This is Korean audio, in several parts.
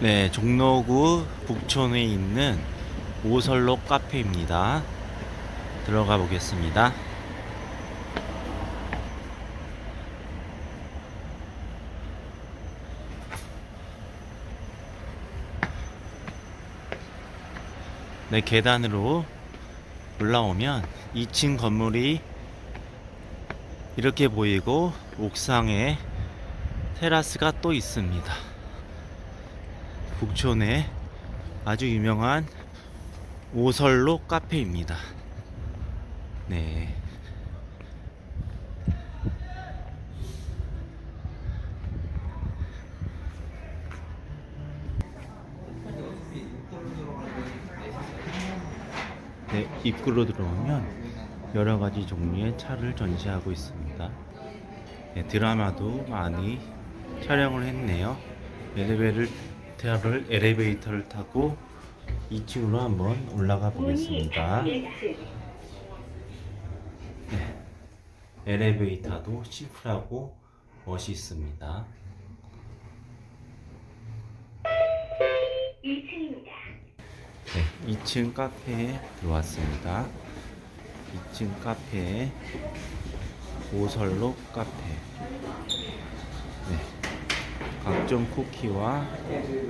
네, 종로구 북촌에 있는 오설록 카페입니다. 들어가 보겠습니다. 네, 계단으로 올라오면 2층 건물이 이렇게 보이고 옥상에 테라스가 또 있습니다. 북촌의 아주 유명한 오설록 카페입니다. 네. 네, 입구로 들어오면 여러 가지 종류의 차를 전시하고 있습니다. 네, 드라마도 많이 촬영을 했네요. 엘리베 이터를, 엘리베이터를 타고 2층으로 한번 올라가 보겠습니다. 네, 엘리베이터도 심플하고 멋있습니다. 2층입니다. 네, 2층 카페에 들어왔습니다. 2층 카페에 오설록 카페. 네, 각종 쿠키와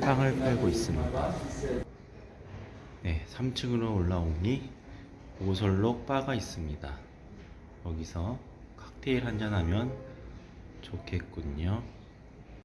빵을 팔고 있습니다. 네, 3층으로 올라오니 오설록 바가 있습니다. 여기서 칵테일 한잔하면 좋겠군요.